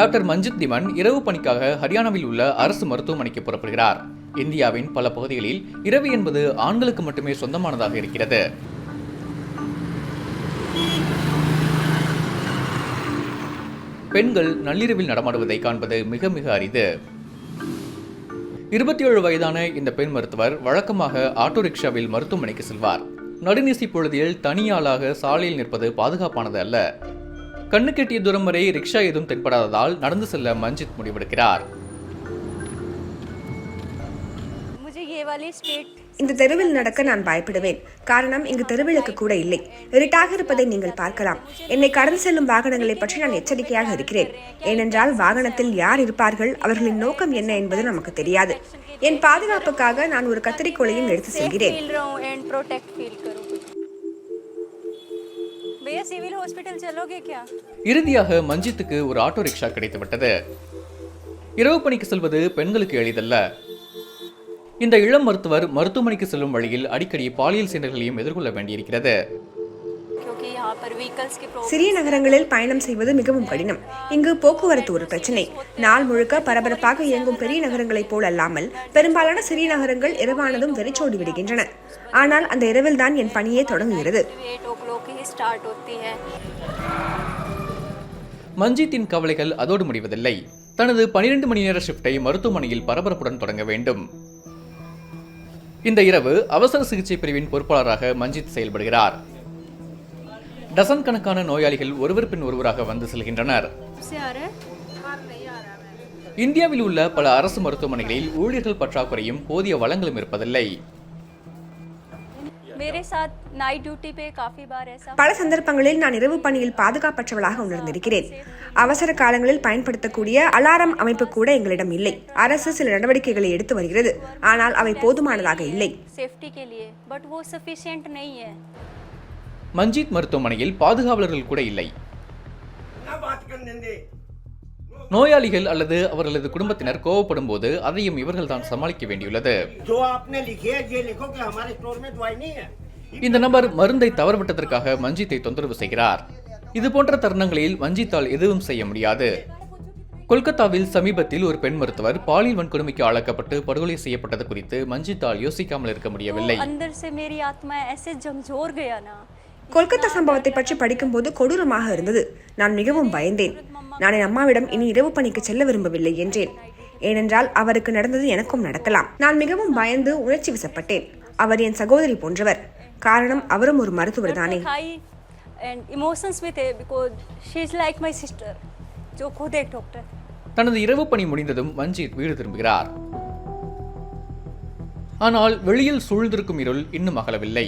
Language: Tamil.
டாக்டர் மஞ்சித் திமன் இரவு பணிக்காக ஹரியானாவில் உள்ள அரசு மருத்துவமனைக்கு புறப்படுகிறார். இந்தியாவின் பல பகுதிகளில் இரவு என்பது ஆண்களுக்கு மட்டுமே சொந்தமானதாக இருக்கிறது. பெண்கள் நள்ளிரவில் நடமாடுவதை காண்பது மிக மிக அரிது. இருபத்தி ஏழு வயதான இந்த பெண் மருத்துவர் வழக்கமாக ஆட்டோ ரிக்ஷாவில் மருத்துவமனைக்கு செல்வார். நடுநிசி பொழுதில் தனியாளாக சாலையில் நிற்பது பாதுகாப்பானது அல்ல. கண்ணு கெட்டிய தூரம் வரை ரிக்ஷா எதுவும் தென்படாததால் நடந்து செல்ல மஞ்சித் முடிவெடுக்கிறார். இந்த தெருவில் நடக்க நான் பயப்படுவேன். காரணம் இங்கு தெருவிளக்கு கூட இல்லை. இருட்டாக இருப்பதை நீங்கள் பார்க்கலாம். என்னை கடந்து செல்லும் வாகனங்களை பற்றி நான் எச்சரிக்கையாக இருக்கிறேன். ஏனென்றால் வாகனத்தில் யார் இருப்பார்கள் அவர்களின் நோக்கம் என்ன என்பது நமக்கு தெரியாது. என் பாதுகாப்புக்காக நான் ஒரு கத்திரிக்கோளையும் எடுத்து செல்கிறேன். भैया सिविल हॉस्पिटल चलोगे क्या இறுதியாக மஞ்சித்துக்கு ஒரு ஆட்டோ ரிக்ஷா கிடைத்துவிட்டது இரவு பணிக்கு செல்வது பெண்களுக்கு எளிதல்ல இந்த இளம் மருத்துவர் மருத்துவமனைக்கு செல்லும் வழியில் அடிக்கடி பாலியல் சீண்டல்களையும் எதிர்கொள்ள வேண்டியிருக்கிறது சிறிய நகரங்களில் பயணம் செய்வது மிகவும் கடினம். இங்கு போக்குவரத்து ஒரு பிரச்சனை. நாள் முழுக்க பரபரப்பாக இயங்கும் பெரிய நகரங்களைப் போல் அல்லாமல் பெரும்பாலான சிறிய நகரங்கள் இரவானதும் வெறிச்சோடி விடுகின்றன. ஆனால் அந்த இரவில் தான் என் பணியே தொடங்குகிறது. மஞ்சித்தின் கவலைகள் அதோடு முடிவதில்லை. தனது பனிரெண்டு மணி நேர ஷிப்டை மருத்துவமனையில் பரபரப்புடன் தொடங்க வேண்டும். இந்த இரவு அவசர சிகிச்சை பிரிவின் பொறுப்பாளராக மஞ்சித் செயல்படுகிறார். டசன் கணக்கான நோயாளிகள் ஒருவர் பின் ஒருவராக வந்து செல்கின்றனர். இந்தியாவில் உள்ள பல அரசு மருத்துவமனைகளில் ஊழியர்கள் பற்றாக்குறையும் போதிய வளங்களும் இருப்பதில்லை. பல சந்தர்ப்பங்களில் நான் இரவு பணியில் பாதுகாப்பற்றவளாக உணர்ந்திருக்கிறேன். அவசர காலங்களில் பயன்படுத்தக்கூடிய அலாரம் அமைப்பு கூட எங்களிடம் இல்லை. அரசு சில நடவடிக்கைகளை எடுத்து வருகிறது. ஆனால் அவை போதுமானதாக இல்லை. மஞ்சித் மருத்துவமனையில் பாதுகாவலர்கள் கூட இல்லை நோயாளிகள் அல்லது அவர்களது குடும்பத்தினர் கோவப்படும் போது அதையும் இவர்கள் தான் சமாளிக்க வேண்டியுள்ளது இந்த நபர் மருந்தை தவறுவிட்டதற்காக மஞ்சித்தை தொந்தரவு செய்கிறார் இது போன்ற தருணங்களில் மஞ்சித்தால் எதுவும் செய்ய முடியாது கொல்கத்தாவில் சமீபத்தில் ஒரு பெண் மருத்துவர் பாலியல் வன்கொடுமைக்கு ஆளாக்கப்பட்டு படுகொலை செய்யப்பட்டது குறித்து மஞ்சித்தால் யோசிக்காமல் இருக்க முடியவில்லை கொல்கத்தா சம்பவத்தை பற்றி படிக்கும்போது கொடூரமாக இருந்தது. நான் மிகவும் பயந்தேன். நான் என் அம்மாவிடம் இனி இரவு பணிக்கு செல்ல விரும்பவில்லை என்றேன். ஏனென்றால் அவருக்கு நடந்தது எனக்கும் நடக்கலாம். நான் மிகவும் பயந்து உணர்ச்சி வசப்பட்டேன். அவர் என் சகோதரி போன்றவர். காரணம் அவரும் ஒரு மருத்துவர் தானே. தனது இரவு பணி முடிந்ததும் மஞ்சித் வீடு திரும்புகிறார். ஆனால் வெளியில் சூழ்ந்திருக்கும் இருள் இன்னும் அகலவில்லை.